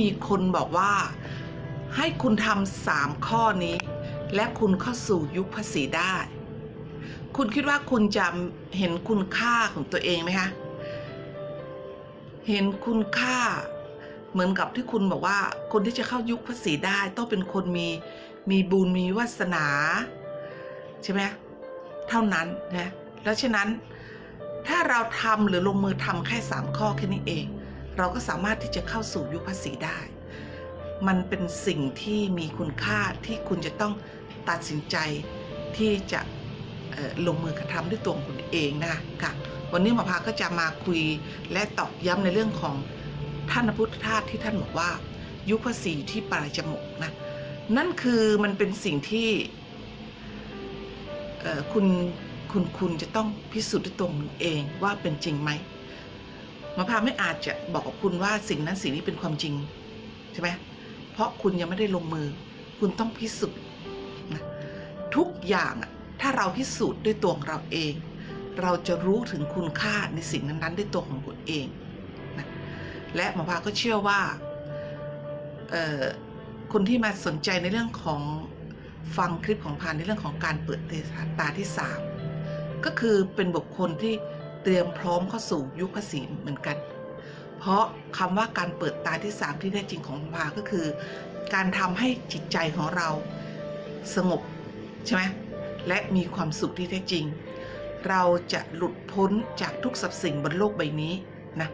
มีคนบอกว่า ให้คุณทำสามข้อนี้ และคุณเข้าสู่ยุคภาษีได้ คุณคิดว่าคุณจะเห็นคุณค่าของตัวเองไหมคะ เห็นคุณค่าเหมือนกับที่คุณบอกว่า คนที่จะเข้ายุคภาษีได้ ต้องเป็นคนมีมีบุญมีวาสนาใช่ไหมเท่านั้นนะแล้วฉะนั้นถ้าเราทำหรือลงมือทำแค่สามข้อแค่นี้เอง เราก็สามารถที่จะเข้าสู่ยุคภาษีได้ มันเป็นสิ่งที่มีคุณค่าที่คุณจะต้องตัดสินใจที่จะลงมือกระทำด้วยตัวคุณเองนะคะค่ะวันนี้หมอพาก็จะมาคุยและตอกย้ำในเรื่องของท่านพุทธทาสที่ท่านบอกว่า ยุคภาษีที่ปลายจมูกนะนั่นคือมันเป็นสิ่งที่คุณคุณคุณจะต้องพิสูจน์ด้วยตัวคุณเองว่าเป็นจริงไหม หมอพาไม่อาจจะบอกกับคุณว่าสิ่งนั้นสิ่งนี้เป็นความจริงใช่ไหมเพราะคุณยังไม่ได้ลงมือ คุณต้องพิสูจน์นะทุกอย่างถ้าเราพิสูจน์ด้วยตัวของเราเอง เราจะรู้ถึงคุณค่าในสิ่งนั้นๆด้วยตัวของคุณเองนะและหมอพาก็เชื่อว่าคนที่มาสนใจในเรื่องของฟังคลิปของพานในเรื่องของการเปิดตาที่สามก็คือเป็นบุคคลที่ เตรียมพร้อมเข้าสู่ยุคภาษีเหมือนกัน เพราะคำว่าการเปิดตาที่สามที่แท้จริงของหมอพาก็คือ การทำให้จิตใจของเราสงบใช่ไหมและมีความสุขที่แท้จริง เราจะหลุดพ้นจากทุกสรรพสิ่งบนโลกใบนี้นะ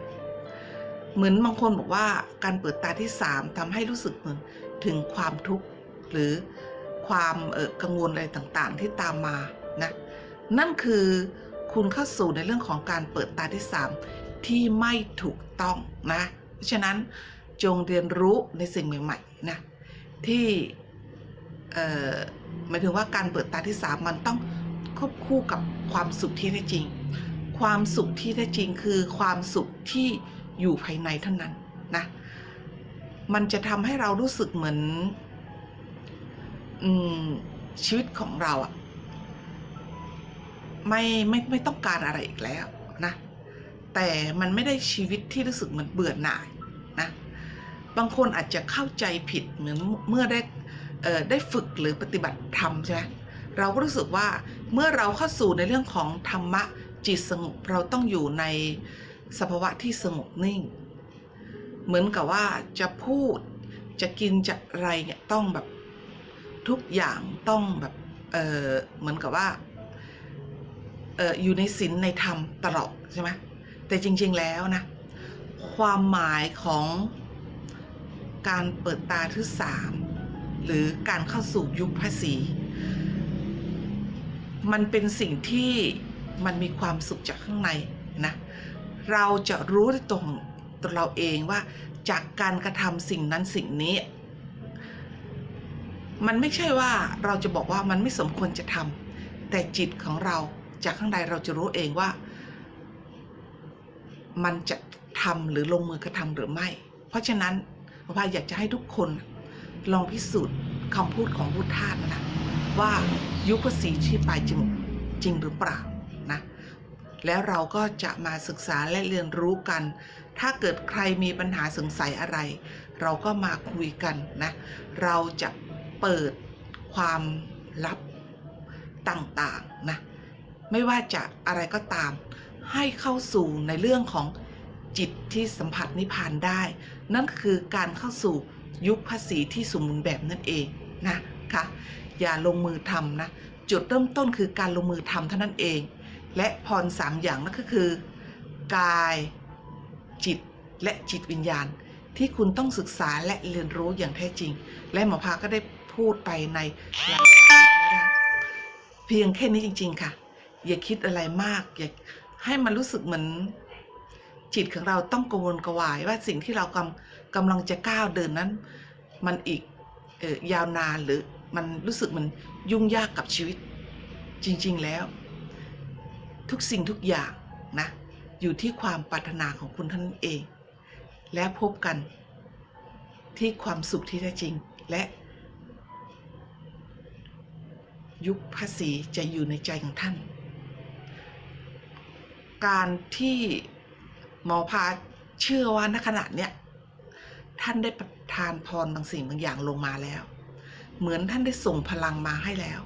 เหมือนบางคนบอกว่าการเปิดตาที่สามทำให้รู้สึกเหมือนถึงความทุกข์หรือความเออกังวลอะไรต่างๆที่ตามมานะนั่นคือ คุณเข้าสู่ในเรื่องของการเปิดตาที่สามที่ไม่ถูกต้องนะเพราะฉะนั้นจงเรียนรู้ในสิ่งใหม่ๆนะที่หมายถึงว่าการเปิดตาที่สามมันต้องควบคู่กับความสุขที่แท้จริง ความสุขที่แท้จริงคือความสุขที่อยู่ภายในเท่านั้นนะมันจะทำให้เรารู้สึกเหมือนอชีวิตของเราอะ ไม่ไม่ไม่ต้องการอะไรอีกแล้วนะ แต่มันไม่ได้ชีวิตที่รู้สึกเหมือนเบื่อหน่ายนะ บางคนอาจจะเข้าใจผิดเหมือนเมื่อได้ได้ฝึกหรือปฏิบัติธรรมใช่ไหมเราก็รู้สึกว่าเมื่อเราเข้าสู่ในเรื่องของธรรมะจิตสงบเราต้องอยู่ในสภาวะที่สงบนิ่ง เหมือนกับว่าจะพูดจะกินจะอะไรเนี่ยต้องแบบทุกอย่างต้องแบบเออเหมือนกับว่า อยู่ในศีลในธรรมตลอดใช่ไหมแต่จริง ๆแล้วนะ ความหมายของการเปิดตาที่สามหรือการเข้าสู่ยุคภาษี มันเป็นสิ่งที่มันมีความสุขจากข้างในนะ เราจะรู้ด้ตัวของตัวเราเองว่าจากการกระทำสิ่งนั้นสิ่งนี้ มันไม่ใช่ว่าเราจะบอกว่ามันไม่สมควรจะทำแต่จิตของเรา จากข้างในเราจะรู้เองว่า มันจะทำหรือลงมือกระทำหรือไม่ เพราะฉะนั้นหมอพายอยากจะให้ทุกคนลองพิสูจน์คำพูดของพุทธทาสนะว่ายุคภาษีที่ปลายจมูกจริงหรือเปล่านะแล้วเราก็จะมาศึกษาและเรียนรู้กัน ถ้าเกิดใครมีปัญหาสงสัยอะไร เราก็มาคุยกันนะ เราจะเปิดความลับต่างๆนะ ไม่ว่าจะอะไรก็ตาม ให้เข้าสู่ในเรื่องของจิตที่สัมผัสนิพพานได้ นั่นคือการเข้าสู่ยุคภาษีที่สมบูรณ์แบบนั่นเองนะคะอย่าลงมือทำนะจุดเริ่มต้นคือการลงมือทำเท่านั้นเอง และพรสามอย่างนั่นก็คือ กายจิตและจิตวิญญาณ ที่คุณต้องศึกษาและเรียนรู้อย่างแท้จริง และหมอพาก็ได้พูดไปในหลายคลิปแล้วเพียงแค่นี้จริง ๆ ค่ะ อย่าคิดอะไรมาก อย่าให้มันรู้สึกเหมือน จิตของเราต้องกังวลกวาย ว่าสิ่งที่เรากำกำลังจะก้าวเดินนั้น มันอีกออยาวนานหรือมันรู้สึกมันยุ่งยากกับชีวิต จริง ๆแล้ว ทุกสิ่งทุกอย่างนะ อยู่ที่ความปรารถนาของคุณท่านนเอง และพบกันที่ความสุขที่แท้จริงและ ยุคภาษีจะอยู่ในใจของท่าน การที่หมอพาเชื่อว่าณขณะเนี้ยท่านได้ประทานพรบางสิ่งบางอย่างลงมาแล้ว เหมือนท่านได้ส่งพลังมาให้แล้ว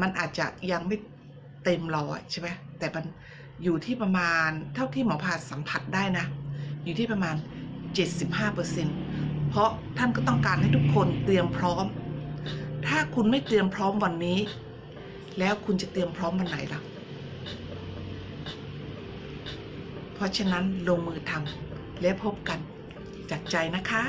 มันอาจจะยังไม่เต็มร้อยใช่ไหมแต่มันอยู่ที่ประมาณเท่าที่หมอพาสัมผัสได้นะ อยู่ที่ประมาณ 75%เพราะท่านก็ต้องการให้ทุกคนเตรียมพร้อม ถ้าคุณไม่เตรียมพร้อมวันนี้ แล้วคุณจะเตรียมพร้อมวันไหนล่ะ เพ ราะฉะนั้นลงมือทำและพบกันจากใจนะคะ